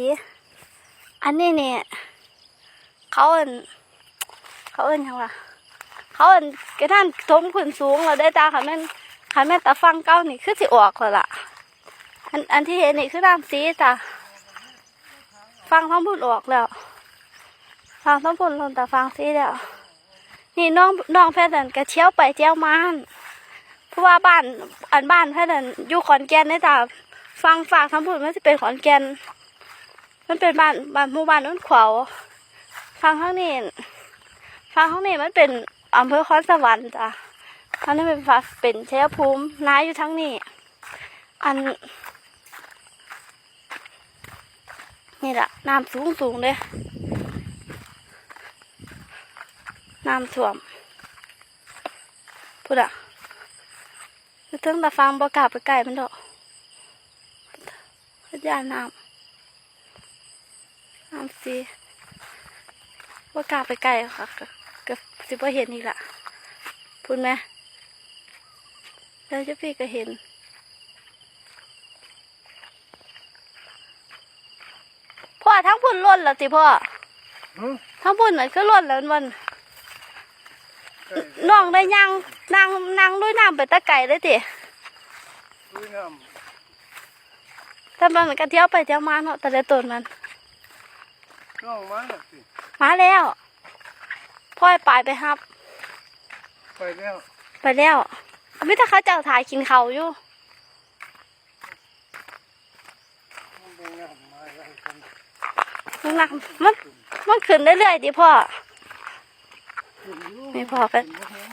สีอันนี้เนี่ยเขาเอินเขาเอินยังวะเขาเอินกระท่านทมขึ้นสูงเราได้ตาค่ะแม่ค่ะแม่ตาฟังเก้านี่คือสิออกแล้วล่ะ อันอันที่เห็นนี่คือน้ำสีจ้ะฟังท้องพุ่นออกแล้วฟังท้องพุ่นลงแต่ฟังสีแล้ว นี่น้องน้องแพทย์นั่นกระเชี่ยวไปเจียวมานเพราะว่าบ้านอันบ้านแพทย์นั่นอยู่ขอนแก่นได้จ้ะฟังฝากท้องพุ่นมันจะเป็นขอนแก่น มันเป็นบ้านบ้านหมู่บ้านนุ่นขวาวฟังข้างนี้ฟังข้างนี้มันเป็นอำเภอคอนสวรรค์จ้ะทางนี้เป็นฟ้าเป็นเชยภูมิน้าอยู่ทั้งนี้ อัน นี่แหละน้ำสูงสูงเลยน้ำท่วมพูดอะคือถึงตาฟังบ่กล้าไปใกล้มันดอกพยานน้ำ น้ำสีว่ากล้าไปไกลค่ะก็ก็สิบ่เห็นอีกละพูดไหมแล้วเจ้าพี่ก็เห็นพ่อทั้งพุ่นล้นแล้วติพ่อหือทั้งพุ่นนั่นก็ล้นแล้วมันน้องได้ย่างนั่งนั่งด้วยน้ำไปตะไก่เลยติลุยน้แต่มันก็เที่ยวไปเที่ยวมาเนาะแต่ละต้นมันำ น้องมาแล้วสิมาแล้วพ่อให้ปลายไปครับ ไปแล้วไปแล้วไม่ถ้าเขาเจ้าถ่ายกินเขาวอยู่มันเป็นน้ำมาแล้วกันมันหนักมันมันขึ้นเรื่อยๆดิพ่อขึ้นอยู่ไม่พอไปขึ้นบ่แห้ง